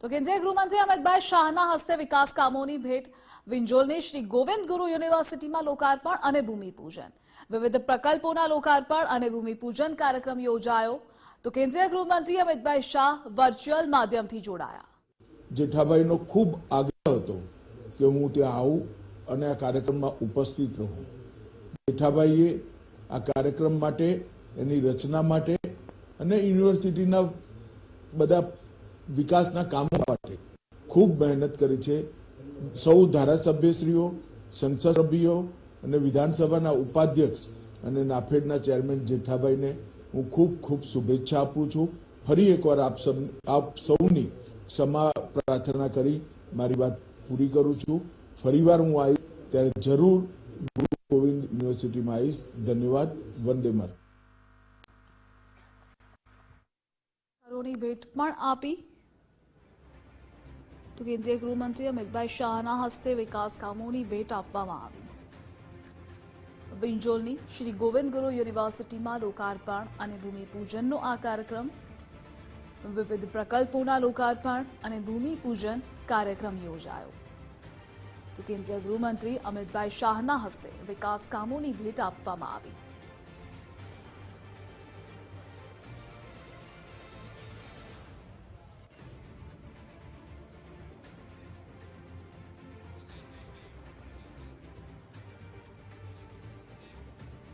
તો કેન્દ્રીય ગૃહમંત્રી અમિતભાઈ શાહના હસ્તે વિકાસ કામોની ભેટ વિંજોલની શ્રી ગોવિંદ ગુરુ યુનિવર્સિટીમાં લોકાર્પણ અને ભૂમિપૂજન વિવિધ પ્રકલ્પોના લોકાર્પણ અને ભૂમિપૂજન કાર્યક્રમ યોજાયો. તો કેન્દ્રીય ગૃહમંત્રી અમિતભાઈ શાહ વર્ચ્યુઅલ માધ્યમથી જોડાયા. જેઠાભાઈનો ખૂબ આગ્રહ હતો કે હું ત્યાં આવું અને આ કાર્યક્રમમાં ઉપસ્થિત રહું. જેઠાભાઈએ આ કાર્યક્રમ માટે, એની રચના માટે અને યુનિવર્સિટીના બધા વિકાસના કામો માટે ખૂબ મહેનત કરી છે. સૌ ધારાસભ્યશ્રીઓ, સંસદ અને વિધાનસભાના ઉપાધ્યક્ષ અને નાફેડના ચેરમેન જેઠાભાઈને હું ખૂબ ખૂબ શુભેચ્છા આપું છું. ફરી એકવાર આપ આપ સૌની ક્ષમા પ્રાર્થના કરી મારી વાત પૂરી કરું છું. ફરીવાર હું આવીશ ત્યારે જરૂર ગુરુ ગોવિંદ યુનિવર્સિટીમાં આવીશ. ધન્યવાદ. વંદે માતરમ. ભેટ પણ આપી. તો કેન્દ્રીય ગૃહમંત્રી અમિતભાઈ શાહના હસ્તે વિકાસ કામોની ભેટ આપવામાં આવી. વિંજોલની શ્રી ગોવિંદ ગુરુ યુનિવર્સિટીમાં લોકાર્પણ અને ભૂમિપૂજનનો આ કાર્યક્રમ, વિવિધ પ્રકલ્પોના લોકાર્પણ અને ભૂમિપૂજન કાર્યક્રમ યોજાયો. તો કેન્દ્રીય ગૃહમંત્રી અમિતભાઈ શાહના હસ્તે વિકાસ કામોની ભેટ આપવામાં આવી.